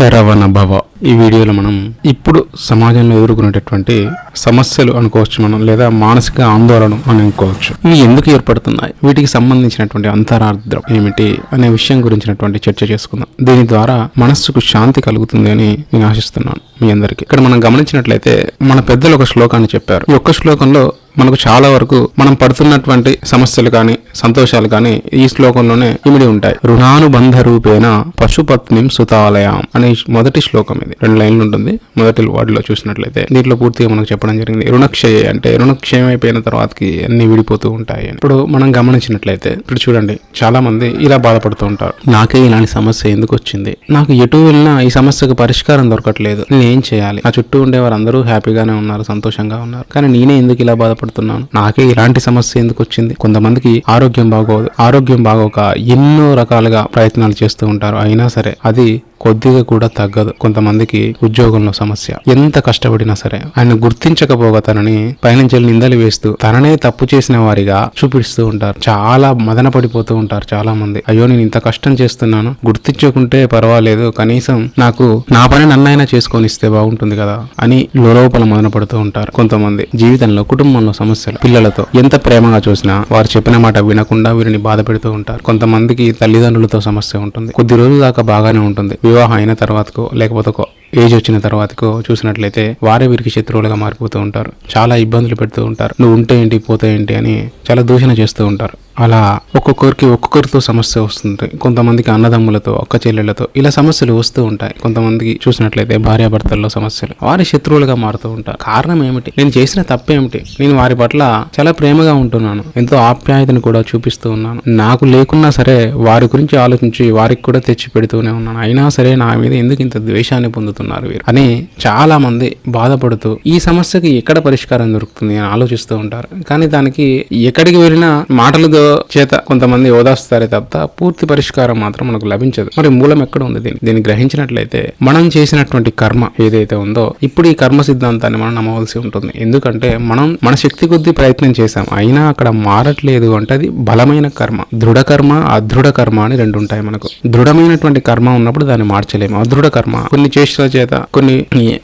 శరవణ భవ. ఈ వీడియోలో మనం ఇప్పుడు సమాజంలో ఎదుర్కొనేటటువంటి సమస్యలు అనుకోవచ్చు మనం లేదా మానసిక ఆందోళన అని అనుకోవచ్చు. ఇవి ఎందుకు ఏర్పడుతున్నాయి? వీటికి సంబంధించినటువంటి అంతరార్థం ఏమిటి అనే విషయం గురించినటువంటి చర్చ చేసుకుందాం. దీని ద్వారా మనస్సుకు శాంతి కలుగుతుంది అని నేను ఆశిస్తున్నాను మీ అందరికీ. ఇక్కడ మనం గమనించినట్లయితే మన పెద్దలు ఒక శ్లోకాన్ని చెప్పారు. ఈ ఒక్క శ్లోకంలో మనకు చాలా వరకు మనం పడుతున్నటువంటి సమస్యలు కానీ సంతోషాలు కానీ ఈ శ్లోకంలోనే ఇమిడి ఉంటాయి. రుణానుబంధ రూపేణ పశుపత్నిం సుతాలయం అనే మొదటి శ్లోకం ఇది. రెండు లైన్లు ఉంటుంది. మొదటి వాటిలో చూసినట్లయితే దీంట్లో పూర్తిగా మనకు చెప్పడం జరిగింది. రుణక్షయ అంటే రుణక్షయం అయిపోయిన తర్వాతకి అన్ని విడిపోతూ ఉంటాయి ఇప్పుడు మనం గమనించినట్లయితే ఇప్పుడు చూడండి చాలా మంది ఇలా బాధపడుతూ ఉంటారు. నాకే ఇలాంటి సమస్య ఎందుకు వచ్చింది? నాకు ఎటు వెళ్ళినా ఈ సమస్యకు పరిష్కారం దొరకట్లేదు. నేను ఏం చేయాలి? నా చుట్టూ ఉండే వారందరూ హ్యాపీగానే ఉన్నారు సంతోషంగా ఉన్నారు. కానీ నేనే ఎందుకు ఇలా బాధపడుతున్నాను. నాకే ఇలాంటి సమస్య ఎందుకు వచ్చింది? కొంతమందికి ఆరోగ్యం బాగోదు ఆరోగ్యం బాగోక ఎన్నో రకాలుగా ప్రయత్నాలు చేస్తూ ఉంటారు. అయినా సరే అది కొద్దిగా కూడా తగ్గదు. కొంతమందికి ఉద్యోగంలో సమస్య. ఎంత కష్టపడినా సరే. ఆయన గుర్తించకపోగా తనని పైనుంచి నిందలు వేస్తూ తననే తప్పు చేసిన వారిగా చూపిస్తూ ఉంటారు. చాలా మదన పడిపోతూ ఉంటారు చాలా మంది అయ్యో నేను ఇంత కష్టం చేస్తున్నాను. గుర్తించకుంటే పర్వాలేదు. కనీసం నాకు నా పని నన్నైనా చేసుకొని ఇస్తే బాగుంటుంది కదా అని లోపల మదన పడుతూ ఉంటారు కొంతమంది. జీవితంలో కుటుంబంలో సమస్యలు. పిల్లలతో ఎంత ప్రేమగా చూసినా వారు చెప్పిన మాట వినకుండా వీరిని బాధ పెడుతూ ఉంటారు. కొంతమందికి తల్లిదండ్రులతో సమస్య ఉంటుంది. కొద్ది రోజుల దాకా బాగానే ఉంటుంది. వివాహం అయిన తర్వాతకో లేకపోతే ఒక ఏజ్ వచ్చిన తర్వాతకో చూసినట్లయితే వారే వీరికి శత్రువులుగా మారిపోతూ ఉంటారు. చాలా ఇబ్బందులు పెడుతూ ఉంటారు. నువ్వు ఉంటే ఏంటి పోతే ఏంటి అని చాలా దూషణ చేస్తూ ఉంటారు. అలా ఒక్కొక్కరికి ఒక్కొక్కరితో సమస్య వస్తుంది. కొంతమందికి అన్నదమ్ములతో అక్క చెల్లెళ్ళతో ఇలా సమస్యలు వస్తూ ఉంటాయి. కొంతమందికి చూసినట్లయితే భార్యాభర్తల్లో సమస్యలు. వారి శత్రువులుగా మారుతూ ఉంటారు. కారణం ఏమిటి? నేను చేసిన తప్పేమిటి? నేను వారి పట్ల చాలా ప్రేమగా ఉంటున్నాను. ఎంతో ఆప్యాయతను కూడా చూపిస్తూ ఉన్నాను. నాకు లేకున్నా సరే వారి గురించి ఆలోచించి వారికి కూడా తెచ్చి పెడుతూనే ఉన్నాను. అయినా సరే నా మీద ఎందుకు ఇంత ద్వేషాన్ని పొందుతున్నారు వీరు? అని చాలా మంది బాధపడుతూ ఈ సమస్యకి ఎక్కడ పరిష్కారం దొరుకుతుంది అని ఆలోచిస్తూ ఉంటారు. కానీ దానికి ఎక్కడికి వెళ్ళినా మాటలతో చేత కొంతమంది ఓదాస్తారే తప్ప పూర్తి పరిష్కారం మాత్రం మనకు లభించదు. మరి మూలం ఎక్కడ ఉంది దీన్ని దీన్ని గ్రహించినట్లయితే మనం చేసినటువంటి కర్మ ఏదైతే ఉందో ఇప్పుడు ఈ కర్మ సిద్ధాంతాన్ని మనం నమ్మవలసి ఉంటుంది. ఎందుకంటే మనం మన శక్తి కొద్దీ ప్రయత్నం చేశాం. అయినా అక్కడ మారట్లేదు అంటే అది బలమైన కర్మ. దృఢ కర్మ అదృఢ కర్మ అని రెండు ఉంటాయి మనకు. దృఢమైనటువంటి కర్మ ఉన్నప్పుడు దాన్ని మార్చలేము. అదృఢ కర్మ. కొన్ని చేష్టల చేత కొన్ని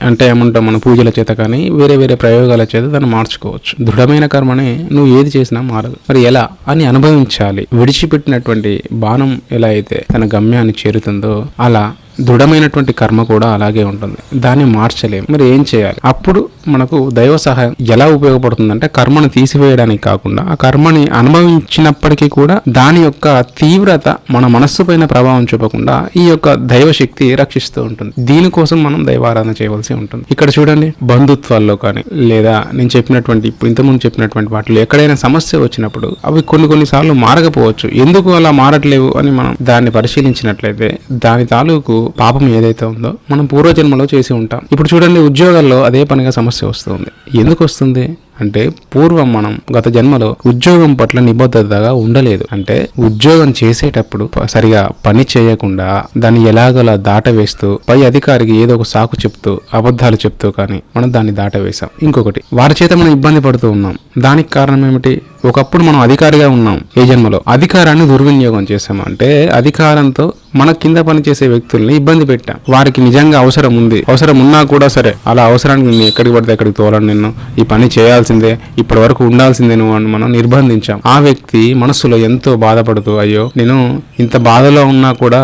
అంటే ఏమంటాం మన పూజల చేత కానీ వేరే వేరే ప్రయోగాల చేత దాన్ని మార్చుకోవచ్చు. దృఢమైన కర్మని నువ్వు ఏది చేసినా మారదు. మరి ఎలా అని అనుభవించాలి. విడిచిపెట్టినటువంటి బాణం ఎలా అయితే తన గమ్యాన్ని చేరుతుందో అలా దృఢమైనటువంటి కర్మ కూడా అలాగే ఉంటుంది. దాన్ని మార్చలేము. మరి ఏం చేయాలి? అప్పుడు మనకు దైవ సహాయం ఎలా ఉపయోగపడుతుందంటే కర్మను తీసివేయడానికి కాకుండా ఆ కర్మని అనుభవించినప్పటికీ కూడా దాని యొక్క తీవ్రత మన మనస్సు పైన ప్రభావం చూపకుండా ఈ యొక్క దైవ శక్తి రక్షిస్తూ ఉంటుంది. దీనికోసం మనం దైవారాధన చేయవలసి ఉంటుంది. ఇక్కడ చూడండి బంధుత్వాల్లో కానీ లేదా నేను చెప్పినటువంటి ఇప్పుడు ఇంతకుముందు చెప్పినటువంటి వాటిలో ఎక్కడైనా సమస్య వచ్చినప్పుడు అవి కొన్ని కొన్ని సార్లు మారకపోవచ్చు. ఎందుకు అలా మారట్లేవు అని మనం దాన్ని పరిశీలించినట్లయితే దాని తాలూకు పాపం ఏదైతే ఉందో మనం పూర్వజన్మలో చేసి ఉంటాం. ఇప్పుడు చూడండి ఉద్యోగాల్లో అదే పనిగా సమస్య వస్తుంది. ఎందుకు వస్తుంది? అంటే పూర్వం మనం గత జన్మలో ఉద్యోగం పట్ల నిబద్ధతగా ఉండలేదు. అంటే ఉద్యోగం చేసేటప్పుడు సరిగా పని చేయకుండా దాన్ని ఎలాగోలా దాటవేస్తూ పై అధికారికి ఏదో ఒక సాకు చెప్తూ అబద్ధాలు చెప్తూ కానీ మనం దాన్ని దాటవేశాం. ఇంకొకటి వారి చేత మనం ఇబ్బంది పడుతూ ఉన్నాం. దానికి కారణం ఏమిటి? ఒకప్పుడు మనం అధికారిగా ఉన్నాం. ఏ జన్మలో అధికారాన్ని దుర్వినియోగం చేసాము అంటే అధికారంతో మన కింద పనిచేసే వ్యక్తుల్ని ఇబ్బంది పెట్టాం. వారికి నిజంగా అవసరం ఉంది. అవసరం ఉన్నా కూడా సరే అలా అవసరానికి నేను ఎక్కడికి పడితే ఎక్కడికి తోలను నిన్ను. ఈ పని చేయాల్సిందే ఇప్పటి వరకు ఉండాల్సిందే నువ్వు అని మనం నిర్బంధించాం. ఆ వ్యక్తి మనసులో ఎంతో బాధపడుతూ అయ్యో నేను ఇంత బాధలో ఉన్నా కూడా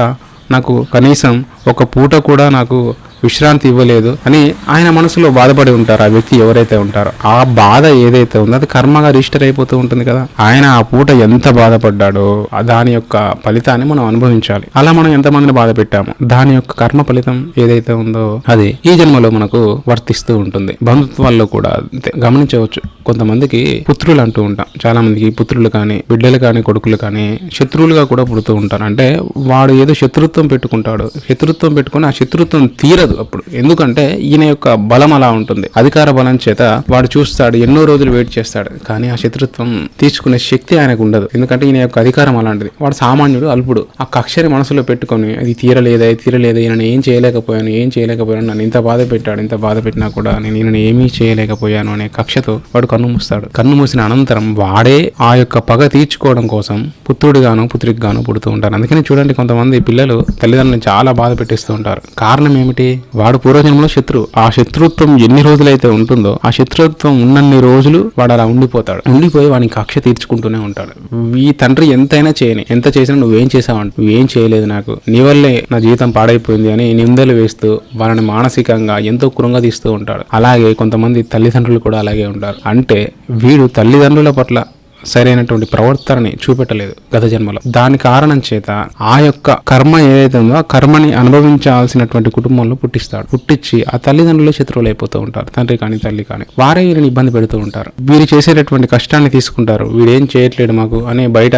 నాకు కనీసం ఒక పూట కూడా నాకు విశ్రాంతి ఇవ్వలేదు అని ఆయన మనసులో బాధపడి ఉంటారు ఆ వ్యక్తి ఎవరైతే ఉంటారో. ఆ బాధ ఏదైతే ఉందో అది కర్మగా రిజిస్టర్ అయిపోతూ ఉంటుంది కదా. ఆయన ఆ పూట ఎంత బాధపడ్డాడో దాని యొక్క ఫలితాన్ని మనం అనుభవించాలి. అలా మనం ఎంతమందిని బాధ పెట్టాము? దాని యొక్క కర్మ ఫలితం ఏదైతే ఉందో అది ఈ జన్మలో మనకు వర్తిస్తూ ఉంటుంది. బంధుత్వాల్లో కూడా అంతే. గమనించవచ్చు. కొంతమందికి పుత్రులు అంటూ ఉంటాం. చాలా మందికి పుత్రులు కానీ బిడ్డలు కానీ కొడుకులు కానీ శత్రువులుగా కూడా పుడుతూ ఉంటారు. అంటే వాడు ఏదో శత్రుత్వం పెట్టుకుంటాడు. శత్రుత్వం పెట్టుకుని ఆ శత్రుత్వం తీరదు. అప్పుడు. ఎందుకంటే ఈయన యొక్క బలం అలా ఉంటుంది. అధికార బలం చేత వాడు చూస్తాడు ఎన్నో రోజులు వెయిట్ చేస్తాడు. కానీ ఆ శత్రుత్వం తీసుకునే శక్తి ఆయనకు ఉండదు. ఎందుకంటే ఈయన యొక్క అధికారం అలాంటిది. వాడు సామాన్యుడు అల్పుడు. ఆ కక్షని మనసులో పెట్టుకొని అది తీరలేదా? తీరలేదా? ఈయన ఏం చేయలేకపోయాను? ఏం చేయలేకపోయాను? నన్ను ఇంత బాధ పెట్టాడు. ఇంత బాధ పెట్టినా కూడా నేను ఈయన ఏమీ చేయలేకపోయాను అనే కక్షతో వాడు కన్ను మూస్తాడు. కన్ను మూసిన అనంతరం వాడే ఆ యొక్క పగ తీర్చుకోవడం కోసం పుత్రుడిగాను పుత్రికి గాను పుడుతూ ఉంటారు. అందుకని చూడండి కొంతమంది పిల్లలు తల్లిదండ్రులను చాలా బాధ పెట్టిస్తూ ఉంటారు. కారణం ఏమిటి? వాడు పూర్వజన్మలో శత్రువు ఆ శత్రుత్వం ఎన్ని రోజులైతే ఉంటుందో ఆ శత్రుత్వం ఉన్నన్ని రోజులు వాడు అలా ఉండిపోతాడు. ఉండిపోయి వాడిని కక్ష తీర్చుకుంటూనే ఉంటాడు. ఈ తండ్రి ఎంతైనా చేయని ఎంత చేసినా నువ్వేం చేసావంట నువ్వేం చేయలేదు నాకు. నీ వల్లే నా జీవితం పాడైపోయింది అని నిందలు వేస్తూ వాళ్ళని మానసికంగా ఎంతో కృంగదీస్తూ ఉంటాడు. అలాగే కొంతమంది తల్లిదండ్రులు కూడా అలాగే ఉంటారు. అంటే వీడు తల్లిదండ్రుల పట్ల సరైనటువంటి ప్రవర్తనని చూపెట్టలేదు గత జన్మలో. దాని కారణం చేత ఆ యొక్క కర్మ ఏదైతే ఉందో ఆ కర్మని అనుభవించాల్సినటువంటి కుటుంబంలో పుట్టిస్తాడు. పుట్టించి ఆ తల్లిదండ్రులు శత్రువులు అయిపోతూ ఉంటారు. తండ్రి కానీ తల్లి కానీ. వారే వీరిని ఇబ్బంది పెడుతూ ఉంటారు. వీరు చేసేటటువంటి కష్టాన్ని తీసుకుంటారు. వీడేం చేయట్లేడు మాకు అనే బయట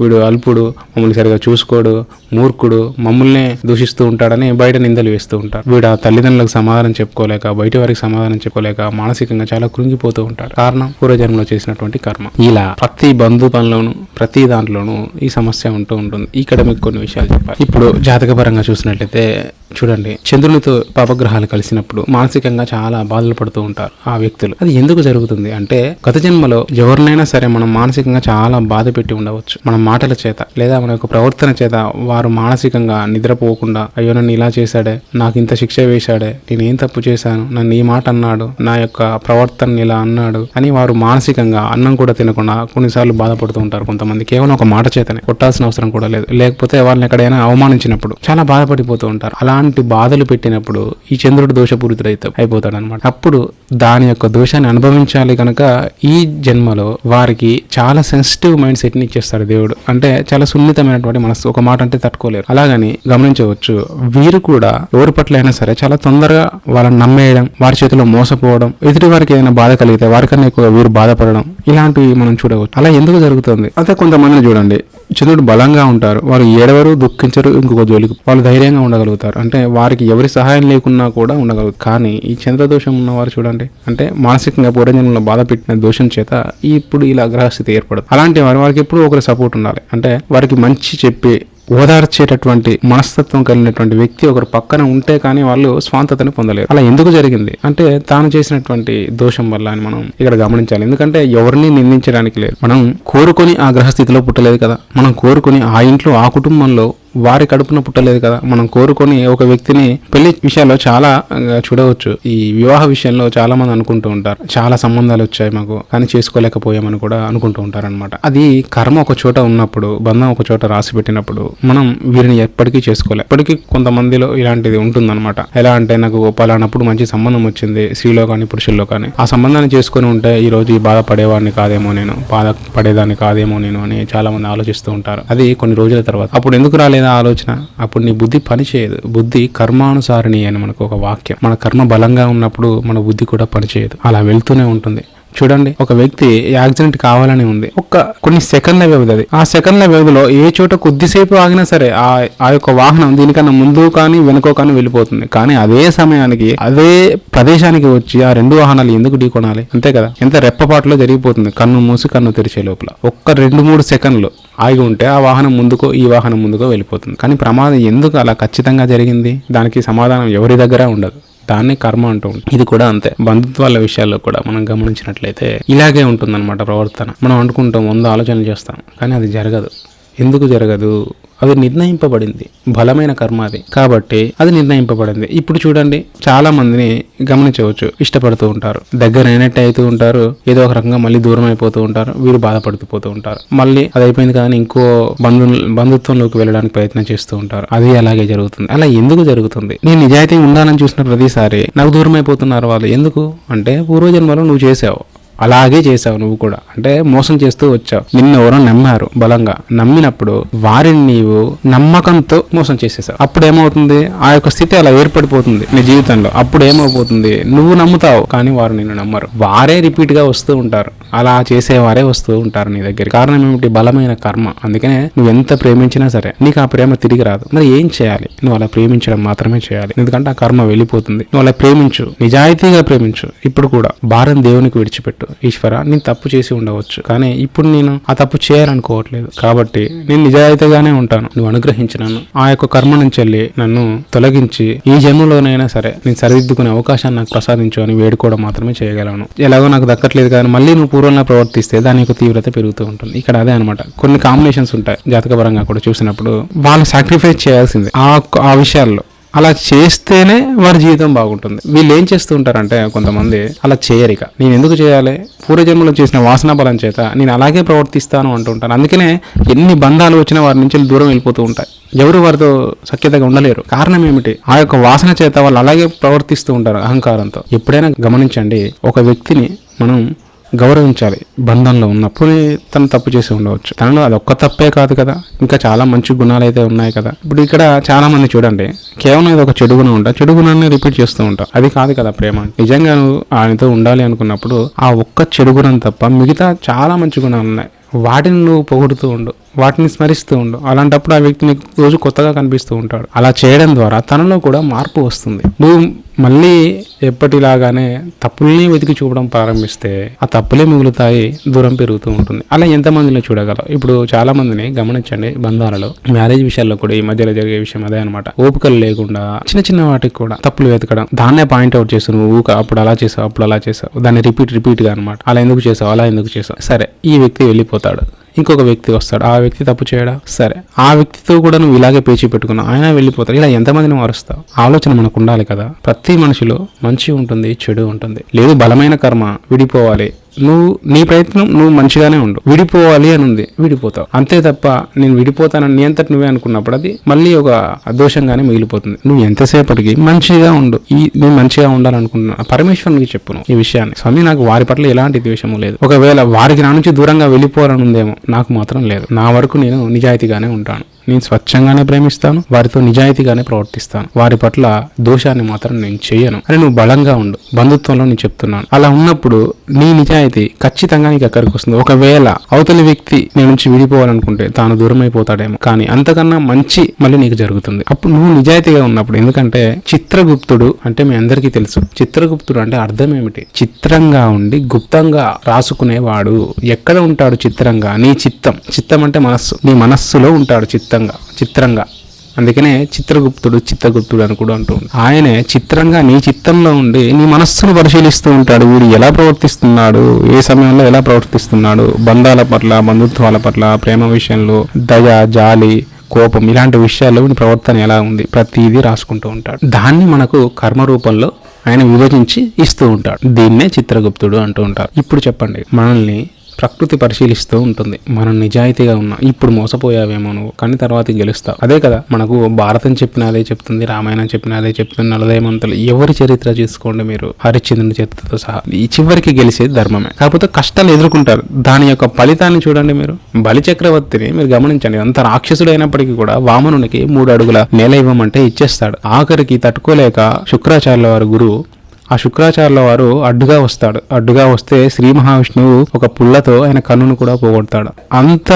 వీడు అల్పుడు మమ్మల్ని సరిగా చూసుకోడు మూర్ఖుడు మమ్మల్ని దూషిస్తూ ఉంటాడని బయట నిందలు వేస్తూ ఉంటారు వీడు ఆ తల్లిదండ్రులకు సమాధానం చెప్పుకోలేక బయట వారికి సమాధానం చెప్పుకోలేక మానసికంగా చాలా కృంగిపోతూ ఉంటాడు. కారణం పూర్వజన్మలో చేసినటువంటి కర్మ. ఇలా ప్రతి బంధు పనిలోను ప్రతి దాంట్లోనూ ఈ సమస్య ఉంటూ ఉంటుంది. ఇక్కడ మీకు కొన్ని విషయాలు చెప్పాలి. ఇప్పుడు జాతకపరంగా చూసినట్లయితే చూడండి చంద్రునితో పాపగ్రహాలు కలిసినప్పుడు మానసికంగా చాలా బాధలు పడుతూ ఉంటారు ఆ వ్యక్తులు. అది ఎందుకు జరుగుతుంది అంటే గత జన్మలో ఎవరినైనా సరే మనం మానసికంగా చాలా బాధ పెట్టి ఉండవచ్చు. మనం మాటల చేత లేదా మన యొక్క ప్రవర్తన చేత వారు మానసికంగా నిద్రపోకుండా అయ్యో నన్ను ఇలా చేశాడే నాకు ఇంత శిక్ష వేశాడే నేను ఏం తప్పు చేశాను నన్ను ఈ మాట అన్నాడు నా యొక్క ప్రవర్తన ఇలా అన్నాడు అని వారు మానసికంగా అన్నం కూడా తినకుండా కొన్నిసార్లు బాధపడుతూ ఉంటారు కొంతమంది. కేవలం ఒక మాట చేతనే కొట్టాల్సిన అవసరం కూడా లేదు. లేకపోతే వాళ్ళని ఎక్కడైనా అవమానించినప్పుడు చాలా బాధపడిపోతూ ఉంటారు. అలాంటి బాధలు పెట్టినప్పుడు ఈ చంద్రుడు దోషపూరితుడైతే అయిపోతాడు అనమాట అప్పుడు దాని యొక్క దోషాన్ని అనుభవించాలి కనుక ఈ జన్మలో వారికి చాలా సెన్సిటివ్ మైండ్ సెట్ని ఇచ్చేస్తాడు దేవుడు. అంటే చాలా సున్నితమైనటువంటి మనసు ఒక మాట అంటే తట్టుకోలేరు. అలాగని గమనించవచ్చు. వీరు కూడా ఎవరి పట్ల అయినా సరే చాలా తొందరగా వాళ్ళని నమ్మేయడం వారి చేతిలో మోసపోవడం ఎదుటి వారికి ఏదైనా బాధ కలిగితే వారికన్నా ఎక్కువ వీరు బాధపడడం ఇలాంటివి మనం చూడవచ్చు. అలా ఎందుకు జరుగుతుంది? అదే కొంతమందిని చూడండి. చంద్రుడు బలంగా ఉంటారు వారు ఏడవరు దుఃఖించరు ఇంకొక జోలికి వాళ్ళు ధైర్యంగా ఉండగలుగుతారు. అంటే వారికి ఎవరి సహాయం లేకున్నా కూడా ఉండగలరు కానీ ఈ చంద్రదోషం ఉన్నవారు చూడండి. అంటే మానసికంగా పూర్వజన్మలో బాధ పెట్టిన దోషం చేత ఇప్పుడు ఇలా గ్రహస్థితి ఏర్పడదు అలాంటి వారు వారికి ఎప్పుడు ఒకరు సపోర్ట్ ఉండాలి. అంటే వారికి మంచి చెప్పే ఓదార్చేటటువంటి మనస్తత్వం కలిగినటువంటి వ్యక్తి ఒకరు పక్కన ఉంటే కానీ వాళ్ళు స్వాంతతను పొందలేరు. అలా ఎందుకు జరిగింది? అంటే తాను చేసినటువంటి దోషం వల్ల అని మనం ఇక్కడ గమనించాలి. ఎందుకంటే ఎవరిని నిందించడానికి లేదు. మనం కోరుకొని ఆ గ్రహస్థితిలో పుట్టలేదు కదా. మనం కోరుకొని ఆ ఇంట్లో ఆ కుటుంబంలో వారి కడుపున పుట్టలేదు కదా. మనం కోరుకొని ఒక వ్యక్తిని పెళ్ళి విషయాల్లో చాలా చూడవచ్చు. ఈ వివాహ విషయంలో చాలా మంది అనుకుంటూ ఉంటారు. చాలా సంబంధాలు వచ్చాయి మాకు. కానీ చేసుకోలేకపోయామని కూడా అనుకుంటూ ఉంటారు అనమాట అది కర్మ ఒక చోట ఉన్నప్పుడు బంధం ఒక చోట రాసి పెట్టినప్పుడు మనం వీరిని ఎప్పటికీ చేసుకోలే. ఎప్పటికీ కొంతమందిలో ఇలాంటిది ఉంటుందన్నమాట. ఎలా అంటే నాకు పలానప్పుడు మంచి సంబంధం వచ్చింది స్త్రీలో కానీ పురుషుల్లో కానీ. ఆ సంబంధాన్ని చేసుకొని ఉంటే ఈ రోజు ఈ బాధ పడేవాడిని కాదేమో నేను బాధ పడేదాన్ని కాదేమో నేను అని చాలా మంది ఆలోచిస్తూ ఉంటారు. అది కొన్ని రోజుల తర్వాత. అప్పుడు ఎందుకు రాలేదు? ఆలోచన అప్పుడు నీ బుద్ధి పనిచేయదు బుద్ధి కర్మానుసారిణి అని మనకు ఒక వాక్యం. మన కర్మ బలంగా ఉన్నప్పుడు మన బుద్ధి కూడా పనిచేయదు అలా వెళ్తూనే ఉంటుంది. చూడండి ఒక వ్యక్తి యాక్సిడెంట్ కావాలని ఉంది. ఒక్క కొన్ని సెకండ్ల వ్యవధి అది. ఆ సెకండ్ల వ్యవధిలో ఏ చోట కొద్దిసేపు ఆగినా సరే ఆ ఆ యొక్క వాహనం దీనికన్నా ముందు కానీ వెనుకో కానీ వెళ్ళిపోతుంది. కానీ అదే సమయానికి అదే ప్రదేశానికి వచ్చి ఆ రెండు వాహనాలు ఎందుకు ఢీకొనాలి? అంతే కదా? ఎంత రెప్పపాటులో జరిగిపోతుంది. కన్ను మూసి కన్ను తెరిచే లోపల. ఒక్క రెండు మూడు సెకండ్లు ఆగి ఉంటే ఆ వాహనం ముందుకో ఈ వాహనం ముందుకో వెళ్ళిపోతుంది. కానీ ప్రమాదం ఎందుకు అలా ఖచ్చితంగా జరిగింది? దానికి సమాధానం ఎవరి దగ్గర ఉండదు. దాన్ని కర్మ అంటూ ఉంటాం. ఇది కూడా అంతే. బంధుత్వాల విషయాల్లో కూడా మనం గమనించినట్లయితే ఇలాగే ఉంటుందన్నమాట ప్రవర్తన. మనం అనుకుంటాం వంద ఆలోచనలు చేస్తాం కానీ అది జరగదు. ఎందుకు జరగదు? అది నిర్ణయింపబడింది. బలమైన కర్మ అది. కాబట్టి అది నిర్ణయింపబడింది. ఇప్పుడు చూడండి చాలా మందిని గమనించవచ్చు ఇష్టపడుతూ ఉంటారు. దగ్గర అయినట్టు అవుతూ ఉంటారు ఏదో ఒక రకంగా మళ్ళీ దూరం అయిపోతూ ఉంటారు వీరు బాధపడుతూ పోతూ ఉంటారు. మళ్ళీ అది అయిపోయింది కానీ ఇంకో బంధు బంధుత్వంలోకి వెళ్ళడానికి ప్రయత్నం చేస్తూ ఉంటారు. అది అలాగే జరుగుతుంది. అలా ఎందుకు జరుగుతుంది? నేను నిజాయితీ ఉండాలని చూసిన ప్రతిసారి నాకు దూరం అయిపోతున్నారు వాళ్ళు. ఎందుకు? అంటే పూర్వజన్మలో నువ్వు చేసావు. అలాగే చేసావు నువ్వు కూడా. అంటే మోసం చేస్తూ వచ్చావు. నిన్ను ఎవరో నమ్మారు బలంగా. నమ్మినప్పుడు వారిని నీవు నమ్మకంతో మోసం చేసేసావు. అప్పుడు ఏమవుతుంది? ఆ యొక్క స్థితి అలా ఏర్పడిపోతుంది నీ జీవితంలో. అప్పుడు ఏమైపోతుంది నువ్వు నమ్ముతావు కానీ వారు నిన్ను నమ్మరు. వారే రిపీట్గా వస్తూ ఉంటారు. అలా చేసేవారే వస్తూ ఉంటారు నీ దగ్గర కారణం ఏమిటి? బలమైన కర్మ. అందుకనే నువ్వు ఎంత ప్రేమించినా సరే నీకు ఆ ప్రేమ తిరిగి రాదు. మరి ఏం చేయాలి? నువ్వు అలా ప్రేమించడం మాత్రమే చేయాలి. ఎందుకంటే ఆ కర్మ వెళ్ళిపోతుంది. నువ్వు అలా ప్రేమించు. నిజాయితీగా ప్రేమించు. ఇప్పుడు కూడా భారం దేవునికి విడిచిపెట్టు. ఈశ్వర నేను తప్పు చేసి ఉండవచ్చు. కానీ ఇప్పుడు నేను ఆ తప్పు చేయాలనుకోవట్లేదు. కాబట్టి నేను నిజాయితీగానే ఉంటాను. నువ్వు అనుగ్రహించి నన్ను. ఆ యొక్క కర్మ నుంచి వెళ్ళి నన్ను తొలగించి ఈ జన్మలోనైనా సరే నేను సరిదిద్దుకునే అవకాశాన్ని నాకు ప్రసాదించు అని వేడుకోవడం మాత్రమే చేయగలను. ఎలాగో నాకు దక్కట్లేదు కానీ మళ్ళీ నువ్వు పూర్వంలో ప్రవర్తిస్తే దాని యొక్క తీవ్రత పెరుగుతూ ఉంటుంది. ఇక్కడ అదే అనమాట కొన్ని కాంబినేషన్స్ ఉంటాయి జాతకపరంగా కూడా చూసినప్పుడు వాళ్ళు సాక్రిఫైస్ చేయాల్సిందే. ఆ ఆ విషయాల్లో అలా చేస్తేనే వారి జీవితం బాగుంటుంది. వీళ్ళు ఏం చేస్తూ ఉంటారంటే కొంతమంది అలా చేయరిక నేను ఎందుకు చేయాలి? పూర్వజన్మలో చేసిన వాసన బలం చేత నేను అలాగే ప్రవర్తిస్తాను అంటుంటాను అందుకనే ఎన్ని బంధాలు వచ్చినా వారి నుంచి దూరం వెళ్ళిపోతూ ఉంటాయి. ఎవరు వారితో సఖ్యతగా ఉండలేరు. కారణం ఏమిటి? ఆ యొక్క వాసన చేత వాళ్ళు అలాగే ప్రవర్తిస్తూ ఉంటారు అహంకారంతో. ఎప్పుడైనా గమనించండి ఒక వ్యక్తిని మనం గౌరవించాలి బంధంలో ఉన్నప్పుడు తను తప్పు చేసి ఉండవచ్చు. తనలో అది ఒక్క తప్పే కాదు కదా. ఇంకా చాలా మంచి గుణాలు అయితే ఉన్నాయి కదా. ఇప్పుడు ఇక్కడ చాలా మంది చూడండి. కేవలం ఇది ఒక చెడు గుణం ఉంటా చెడు గుణాన్ని రిపీట్ చేస్తూ ఉంటాం అది కాదు కదా ప్రేమ. నిజంగా నువ్వు ఆయనతో ఉండాలి అనుకున్నప్పుడు ఆ ఒక్క చెడు గుణం తప్ప మిగతా చాలా మంచి గుణాలు ఉన్నాయి. వాటిని నువ్వు పొగుడుతూ ఉండు. వాటిని స్మరిస్తూ ఉండు. అలాంటప్పుడు ఆ వ్యక్తి నీకు రోజు కొత్తగా కనిపిస్తూ ఉంటాడు. అలా చేయడం ద్వారా తనలో కూడా మార్పు వస్తుంది. నువ్వు మళ్ళీ ఎప్పటిలాగానే తప్పుల్ని వెతికి చూపడం ప్రారంభిస్తే ఆ తప్పులే మిగులుతాయి దూరం పెరుగుతూ ఉంటుంది. అలా ఎంతమందిలో చూడగలవు? ఇప్పుడు చాలా మందిని గమనించండి బంధాలలో. మ్యారేజ్ విషయాల్లో కూడా ఈ మధ్యలో జరిగే విషయం అదే అనమాట ఓపికలు లేకుండా చిన్న చిన్న వాటికి కూడా తప్పులు వెతకడం. దాన్నే పాయింట్ అవుట్ చేస్తూ నువ్వు ఊక అప్పుడు అలా చేసావు అప్పుడు అలా చేసావు. దాన్ని రిపీట్ రిపీట్గా అనమాట అలా ఎందుకు చేసావు? అలా ఎందుకు చేసావు? సరే ఈ వ్యక్తి వెళ్ళిపోతాడు. ఇంకొక వ్యక్తి వస్తాడు. ఆ వ్యక్తి తప్పు చేయడా? సరే. ఆ వ్యక్తితో కూడా నువ్వు ఇలాగే పేచి పెట్టుకున్నావు. ఆయన వెళ్ళిపోతాడు. ఇలా ఎంతమందిని మారుస్తావు? ఆలోచన మనకు ఉండాలి కదా. ప్రతి మనిషిలో మంచి ఉంటుంది చెడు ఉంటుంది. లేదు బలమైన కర్మ విడిపోవాలి. నువ్వు నీ ప్రయత్నం నువ్వు మంచిగానే ఉండు. విడిపోవాలి అని ఉంది విడిపోతావు. అంతే తప్ప నేను విడిపోతానని నీ అంతటి నువ్వే అనుకున్నప్పుడు అది మళ్ళీ ఒక దోషంగానే మిగిలిపోతుంది. నువ్వు ఎంతసేపటికి మంచిగా ఉండు. ఈ నేను మంచిగా ఉండాలనుకుంటున్నా. పరమేశ్వరునికి చెప్పును ఈ విషయాన్ని. స్వామి నాకు వారి పట్ల ఎలాంటి ద్వేషము లేదు. ఒకవేళ వారికి నా నుంచి దూరంగా వెళ్ళిపోవాలని ఉందేమో నాకు మాత్రం లేదు. నా వరకు నేను నిజాయితీగానే ఉంటాను. నేను స్వచ్ఛంగానే ప్రేమిస్తాను వారితో నిజాయితీగానే ప్రవర్తిస్తాను. వారి పట్ల దోషాన్ని మాత్రం నేను చేయను. అని నువ్వు బలంగా ఉండు. బంధుత్వంలో నేను చెప్తున్నాను. అలా ఉన్నప్పుడు నీ నిజాయితీ ఖచ్చితంగా నీకు ఎక్కడికి వస్తుంది? ఒకవేళ అవతలి వ్యక్తి నీ నుంచి విడిపోవాలనుకుంటే తాను దూరం అయిపోతాడేమో కానీ అంతకన్నా మంచి మళ్ళీ నీకు జరుగుతుంది. అప్పుడు నువ్వు నిజాయితీగా ఉన్నప్పుడు ఎందుకంటే చిత్రగుప్తుడు అంటే మీ అందరికీ తెలుసు. చిత్రగుప్తుడు అంటే అర్థం ఏమిటి చిత్రంగా ఉండి గుప్తంగా రాసుకునేవాడు. ఎక్కడ ఉంటాడు చిత్రంగా? నీ చిత్తం. చిత్తం అంటే మనస్సు. నీ మనస్సులో ఉంటాడు చిత్తంగా చిత్రంగా. అందుకనే చిత్రగుప్తుడు చిత్తగుప్తుడు అని కూడా అంటూ ఆయనే చిత్రంగా నీ చిత్తంలో ఉండి నీ మనస్సును పరిశీలిస్తూ ఉంటాడు. వీడు ఎలా ప్రవర్తిస్తున్నాడు? ఏ సమయంలో ఎలా ప్రవర్తిస్తున్నాడు? బంధాల పట్ల బంధుత్వాల పట్ల ప్రేమ విషయంలో దయ జాలి కోపం ఇలాంటి విషయాల్లో వీడి ప్రవర్తన ఎలా ఉంది? ప్రతిదీ రాసుకుంటూ ఉంటాడు. దాన్ని మనకు కర్మ రూపంలో ఆయన విభజించి ఇస్తూ ఉంటాడు. దీన్నే చిత్రగుప్తుడు అంటూ ఉంటారు. ఇప్పుడు చెప్పండి మనల్ని ప్రకృతి పరిశీలిస్తూ ఉంటుంది. మనం నిజాయితీగా ఉన్నాం ఇప్పుడు మోసపోయావేమో నువ్వు కానీ తర్వాత గెలుస్తావు. అదే కదా మనకు భారతం చెప్పిన అదే చెప్తుంది రామాయణం చెప్పిన అదే చెప్తుంది నలదయమంతులు ఎవరి చరిత్ర చూసుకోండి మీరు హరిశ్చంద్రుని చరిత్రతో సహా. ఈ చివరికి గెలిచేది ధర్మమే. కాకపోతే కష్టాలు ఎదుర్కొంటారు. దాని యొక్క ఫలితాన్ని చూడండి మీరు. బలిచక్రవర్తిని మీరు గమనించండి. అంత రాక్షసుడు అయినప్పటికీ కూడా వామనునికి మూడు అడుగుల నేల ఇవ్వమంటే ఇచ్చేస్తాడు. ఆఖరికి తట్టుకోలేక శుక్రాచార్యుల వారి గురువు ఆ శుక్రాచార్యుల వారు అడ్డుగా వస్తాడు. అడ్డుగా వస్తే శ్రీ మహావిష్ణువు ఒక పుల్లతో ఆయన కన్నును కూడా పోగొడతాడు. అంత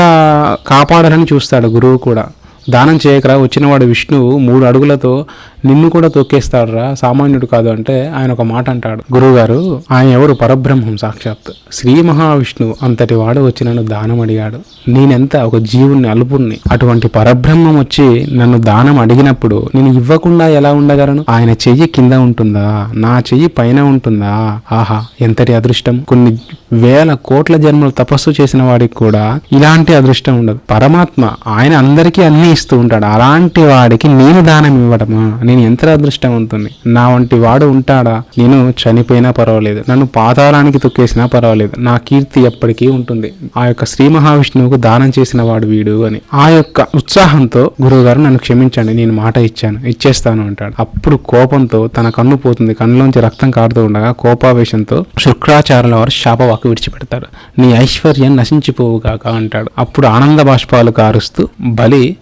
కాపాడాలని చూస్తాడు గురువు కూడా. దానం చేయకరా వచ్చినవాడు విష్ణువు మూడు అడుగులతో నిన్ను కూడా తొక్కేస్తాడురా సామాన్యుడు కాదు అంటే ఆయన ఒక మాట అంటాడు. గురువుగారు ఆయన ఎవరు పరబ్రహ్మం సాక్షాత్. శ్రీ మహావిష్ణువు అంతటి వాడు వచ్చి నన్ను దానం అడిగాడు. నేనెంత ఒక జీవుణ్ణి అల్పుణ్ణి అటువంటి పరబ్రహ్మం వచ్చి నన్ను దానం అడిగినప్పుడు నేను ఇవ్వకుండా ఎలా ఉండగలను? ఆయన చెయ్యి కింద ఉంటుందా? నా చెయ్యి పైన ఉంటుందా? ఆహా ఎంతటి అదృష్టం. కొన్ని వేల కోట్ల జన్మలు తపస్సు చేసిన వాడికి కూడా ఇలాంటి అదృష్టం ఉండదు. పరమాత్మ ఆయన అందరికీ అన్ని ఇస్తూ ఉంటాడు. అలాంటి వాడికి నేను దానం ఇవ్వడమా నేను ఎంత అదృష్టవంతుని నా వంటి వాడు ఉంటాడా? నేను చనిపోయినా పర్వాలేదు. నన్ను పాతాళానికి తొక్కేసినా పర్వాలేదు. నా కీర్తి ఎప్పటికీ ఉంటుంది. ఆ యొక్క శ్రీ మహావిష్ణువుకు దానం చేసిన వాడు వీడు అని. ఆ యొక్క ఉత్సాహంతో గురువుగారు నన్ను క్షమించండి నేను మాట ఇచ్చాను. ఇచ్చేస్తాను అంటాడు. అప్పుడు కోపంతో తన కన్ను పోతుంది. కన్నులోంచి రక్తం కారుతూ ఉండగా కోపావేశంతో శుక్రాచార్యుల వారు శాపవాకు విడిచిపెడతాడు నీ ఐశ్వర్యం నశించిపోవుగాక అంటాడు. అప్పుడు ఆనంద బాష్పాలు కారుస్తూ బలి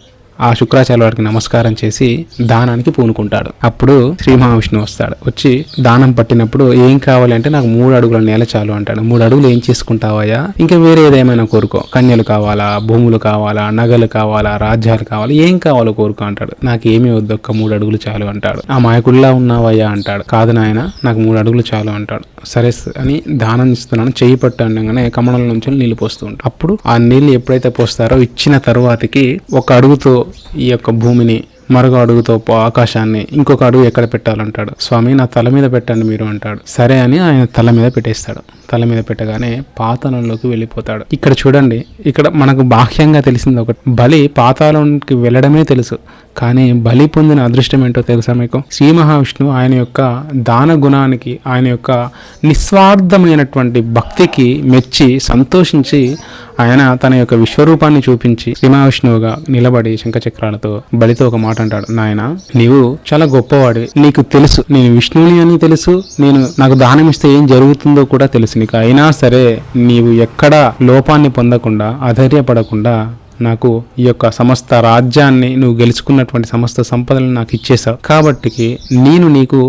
ఆ శుక్రాచార్య వారికి నమస్కారం చేసి దానానికి పూనుకుంటాడు. అప్పుడు శ్రీ మహావిష్ణు వస్తాడు. వచ్చి దానం పట్టినప్పుడు ఏం కావాలి అంటే నాకు మూడు అడుగుల నేల చాలు అంటాడు. మూడు అడుగులు ఏం చేసుకుంటావయ్యా ఇంకా వేరే ఏదేమైనా కోరుకో. కన్యలు కావాలా? భూములు కావాలా? నగలు కావాలా? రాజ్యాలు కావాలా? ఏం కావాలో కోరుకో అంటాడు. నాకు ఏమీ వద్దు ఒక్క మూడు అడుగులు చాలు అంటాడు. ఆ మాయకుల్లా ఉన్నావయ్యా అంటాడు. కాదు నాయన నాకు మూడు అడుగులు చాలు అంటాడు. సరే అని దానం ఇస్తున్నాను. చేయి పట్టు అనగానే కమలం నుంచి నీళ్ళు పోస్తూ ఉంటాడు. అప్పుడు ఆ నీళ్ళు ఎప్పుడైతే పోస్తారో ఇచ్చిన తర్వాతకి ఒక అడుగుతో ఈ యొక్క భూమిని మరొక అడుగుతో ఆకాశాన్ని ఇంకొక అడుగు ఎక్కడ పెట్టాలంటాడు? స్వామి నా తల మీద పెట్టండి మీరు అంటాడు. సరే అని ఆయన తల మీద పెట్టేస్తాడు. తల మీద పెట్టగానే పాతాళంలోకి వెళ్ళిపోతాడు. ఇక్కడ చూడండి ఇక్కడ మనకు బాహ్యంగా తెలిసింది ఒకటి. బలి పాతాళంకి వెళ్ళడమే తెలుసు. కానీ బలి పొందిన అదృష్టం ఏంటో తెలుసా మీకు? శ్రీ మహావిష్ణువు ఆయన యొక్క దాన గుణానికి ఆయన యొక్క నిస్వార్థమైనటువంటి భక్తికి మెచ్చి సంతోషించి ఆయన తన యొక్క విశ్వరూపాన్ని చూపించి శ్రీ మహావిష్ణువుగా నిలబడి శంఖచక్రాలతో బలితో ఒక మాట అంటాడు. నాయన నీవు చాలా గొప్పవాడివి. నీకు తెలుసు. నేను విష్ణువుని అని తెలుసు. నేను నాకు దానం ఇస్తే ఏం జరుగుతుందో కూడా తెలుసు. నీకు అయినా సరే నీవు ఎక్కడా లోపాన్ని పొందకుండా అధైర్యపడకుండా నాకు ఈ యొక్క సమస్త రాజ్యాన్ని నువ్వు గెలుచుకున్నటువంటి సమస్త సంపదలను నాకు ఇచ్చేసావు కాబట్టికి నేను నీకు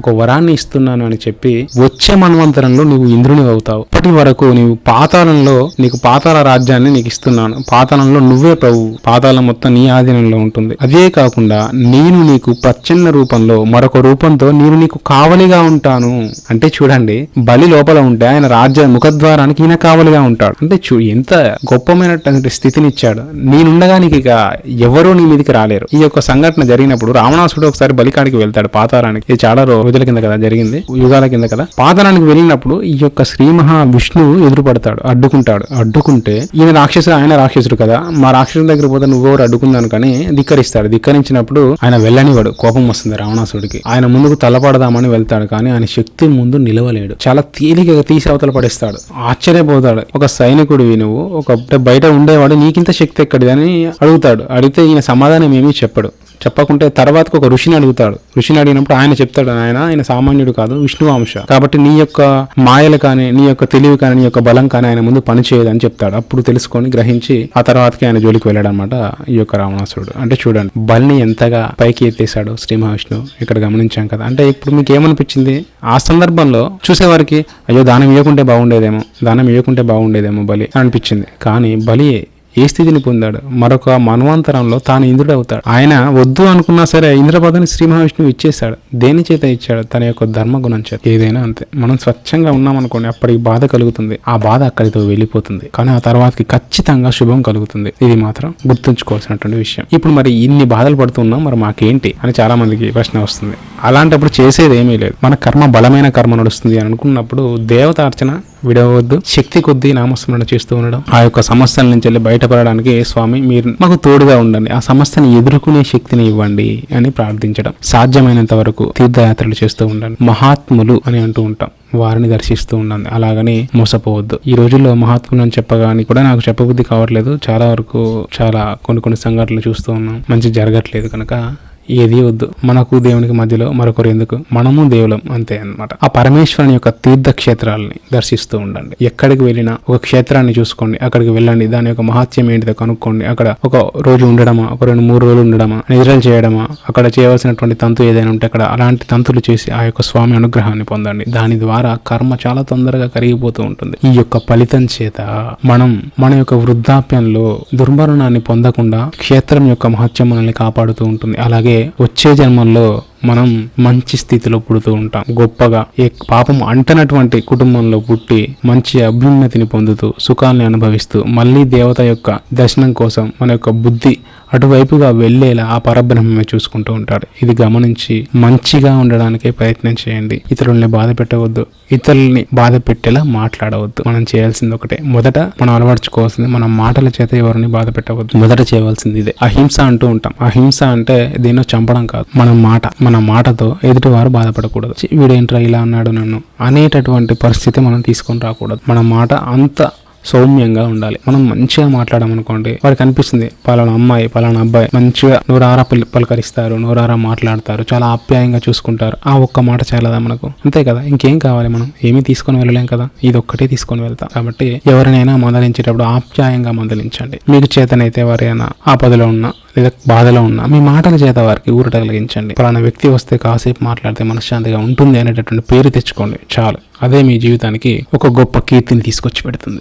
ఒక వరాన్ని ఇస్తున్నాను అని చెప్పి వచ్చే మన్వంతరంలో నువ్వు ఇంద్రుని అవుతావు. ఇప్పటి వరకు నీవు పాతాళంలో నీకు పాతాల రాజ్యాన్ని నీకు ఇస్తున్నాను. పాతాళంలో నువ్వే ప్రభు. పాతాళం మొత్తం నీ ఆధీనంలో ఉంటుంది. అదే కాకుండా నేను నీకు ప్రచ్ఛన్న రూపంలో మరొక రూపంతో నేను నీకు కావలిగా ఉంటాను. అంటే చూడండి బలి లోపల ఉంటే ఆయన రాజ్య ముఖద్వారానికి ఈయన కావలిగా ఉంటాడు. అంటే చూ ఎంత గొప్పమైనటువంటి స్థితిని ఇచ్చాడు నేనుండగా నీకు ఇక ఎవరూ నీ మీదకి రాలేరు. ఈ యొక్క సంఘటన జరిగినప్పుడు రావణాసుడు ఒకసారి బలికాడికి వెళ్తాడు పాతారానికి ఇది చాలా రోజుల కింద కదా జరిగింది యుగాల కింద కదా. పాతాళానికి వెళ్ళినప్పుడు ఈ యొక్క శ్రీ మహా విష్ణువు ఎదురుపడతాడు అడ్డుకుంటాడు. అడ్డుకుంటే ఈయన రాక్షసుడు ఆయన రాక్షసుడు కదా. మా రాక్షసుడి దగ్గర పోతే నువ్వెవరు అడ్డుకుందాను కానీ ధిక్కరిస్తాడు. ధిక్కరించినప్పుడు ఆయన వెళ్ళనివాడు కోపం వస్తుంది రావణాసుడికి ఆయన ముందుకు తలపడదామని వెళ్తాడు కానీ ఆయన శక్తి ముందు నిలవలేడు. చాలా తేలికగా తీసి అవతల పడేస్తాడు. ఆశ్చర్యపోతాడు. ఒక సైనికుడివి నువ్వు ఒక బయట ఉండేవాడు నీకింత శక్తి ఎక్కడిది అని అడుగుతాడు. అడిగితే ఈయన సమాధానం ఏమీ చెప్పడు. చెప్పకుంటే తర్వాతకు ఒక ఋషిని అడుగుతాడు. ఋషిని అడిగినప్పుడు ఆయన చెప్తాడు ఆయన ఆయన సామాన్యుడు కాదు విష్ణువాంశ కాబట్టి నీ యొక్క మాయలు కానీ నీ యొక్క తెలివి కానీ నీ యొక్క బలం కానీ ఆయన ముందు పనిచేయదు అని చెప్తాడు. అప్పుడు తెలుసుకొని గ్రహించి ఆ తర్వాతకి ఆయన జోలికి వెళ్ళాడు అనమాట ఈ యొక్క రావణాసురుడు. అంటే చూడండి బలిని ఎంతగా పైకి ఎత్తేసాడు శ్రీ మహావిష్ణువు ఇక్కడ గమనించాం కదా. అంటే ఇప్పుడు మీకు ఏమనిపించింది? ఆ సందర్భంలో చూసేవారికి అయ్యో దానం ఇవ్వకుంటే బాగుండేదేమో దానం ఇవ్వకుంటే బాగుండేదేమో బలి అనిపించింది. కానీ బలి ఏ స్థితిని పొందాడు? మరొక మన్వంతరంలో తాను ఇంద్రుడు అవుతాడు ఆయన వద్దు అనుకున్నా సరే ఇంద్రపదని శ్రీ మహావిష్ణువు ఇచ్చేశాడు. దేని చేత ఇచ్చాడు? తన యొక్క ధర్మగుణం చేత. ఏదైనా అంతే. మనం స్వచ్ఛంగా ఉన్నాం అనుకోండి అప్పటికి బాధ కలుగుతుంది. ఆ బాధ అక్కడితో వెళ్ళిపోతుంది. కానీ ఆ తర్వాతకి ఖచ్చితంగా శుభం కలుగుతుంది. ఇది మాత్రం గుర్తుంచుకోవాల్సినటువంటి విషయం. ఇప్పుడు మరి ఇన్ని బాధలు పడుతున్నాం మరి మాకేంటి అని చాలా మందికి ప్రశ్న వస్తుంది. అలాంటప్పుడు చేసేది ఏమీ లేదు. మన కర్మ బలమైన కర్మ నడుస్తుంది అని అనుకున్నప్పుడు దేవతార్చన విడవద్దు శక్తి కొద్దీ నామస్మరణ చేస్తూ ఉండడం. ఆ యొక్క సమస్యల నుంచి వెళ్ళి బయటపడడానికి స్వామి మీరు మాకు తోడుగా ఉండండి. ఆ సమస్యని ఎదుర్కొనే శక్తిని ఇవ్వండి అని ప్రార్థించడం. సాధ్యమైనంత వరకు తీర్థయాత్రలు చేస్తూ ఉండండి. మహాత్ములు అని అంటూ ఉంటాం. వారిని దర్శిస్తూ ఉండండి. అలాగని మోసపోవద్దు. ఈ రోజుల్లో మహాత్ములు అని చెప్పగాని కూడా నాకు చెప్పబుద్ధి కావట్లేదు. చాలా వరకు చాలా కొన్ని కొన్ని సంఘటనలు చూస్తూ ఉన్నాం. మంచి జరగట్లేదు కనుక ఏది వద్దు. మనకు దేవునికి మధ్యలో మరొకరు ఎందుకు? మనము దేవులం అంతే అన్నమాట. ఆ పరమేశ్వరుని యొక్క తీర్థ క్షేత్రాలని దర్శిస్తూ ఉండండి. ఎక్కడికి వెళ్ళినా ఒక క్షేత్రాన్ని చూసుకోండి. అక్కడికి వెళ్ళండి. దాని యొక్క మహత్యం ఏంటిదో కనుక్కోండి. అక్కడ ఒక రోజు ఉండడమా? ఒక రెండు మూడు రోజులు ఉండడమా? నిద్రలు చేయడమా? అక్కడ చేయవలసినటువంటి తంతు ఏదైనా ఉంటే అక్కడ అలాంటి తంతులు చేసి ఆ యొక్క స్వామి అనుగ్రహాన్ని పొందండి. దాని ద్వారా కర్మ చాలా తొందరగా కరిగిపోతూ ఉంటుంది. ఈ యొక్క ఫలితం చేత మనం మన యొక్క వృద్ధాప్యంలో దుర్మరణాన్ని పొందకుండా క్షేత్రం యొక్క మహత్యం మనల్ని కాపాడుతూ ఉంటుంది. అలాగే వచ్చే జన్మల్లో మనం మంచి స్థితిలో పుడుతూ ఉంటాం. గొప్పగా ఏ పాపం అంటనటువంటి కుటుంబంలో పుట్టి మంచి అభ్యున్నతిని పొందుతూ సుఖాన్ని అనుభవిస్తూ మళ్ళీ దేవత యొక్క దర్శనం కోసం మన యొక్క బుద్ధి అటువైపుగా వెళ్ళేలా ఆ పరబ్రహ్మమే చూసుకుంటూ ఉంటాడు. ఇది గమనించి మంచిగా ఉండడానికే ప్రయత్నం చేయండి. ఇతరుల్ని బాధ పెట్టవద్దు. ఇతరుల్ని బాధ పెట్టేలా మాట్లాడవద్దు. మనం చేయాల్సింది ఒకటే. మొదట మనం అలవర్చుకోవాల్సింది మన మాటల చేత ఎవరిని బాధ పెట్టవద్దు. మొదట చేయవలసింది ఇదే. అహింస అంటూ ఉంటాం. అహింస అంటే దేన్నో చంపడం కాదు. మన మాట మన మాటతో ఎదుటివారు బాధపడకూడదు. వీడేంట్రా ఇలా అన్నాడు నన్ను అనేటటువంటి పరిస్థితి మనం తీసుకొని రాకూడదు. మన మాట అంత సౌమ్యంగా ఉండాలి. మనం మంచిగా మాట్లాడమనుకోండి వాడికి అనిపిస్తుంది పలానా అమ్మాయి పలానా అబ్బాయి మంచిగా నూరారా పల్ పలకరిస్తారు నూరారా మాట్లాడతారు చాలా ఆప్యాయంగా చూసుకుంటారు ఆ ఒక్క మాట చాలదా మనకు? అంతే కదా? ఇంకేం కావాలి మనం? ఏమీ తీసుకొని వెళ్ళలేం కదా? ఇది ఒక్కటే తీసుకొని వెళ్తాం. కాబట్టి ఎవరినైనా మందలించేటప్పుడు ఆప్యాయంగా మందలించండి. మీకు చేతనైతే ఎవరైనా ఆపదలో ఉన్నా లేదా బాధలో ఉన్నా మీ మాటల చేత వారికి ఊరట కలిగించండి. పలానా వ్యక్తి వస్తే కాసేపు మాట్లాడితే మనశ్శాంతిగా ఉంటుంది అనేటటువంటి పేరు తెచ్చుకోండి. చాలు. అదే మీ జీవితానికి ఒక గొప్ప కీర్తిని తీసుకొచ్చి పెడుతుంది.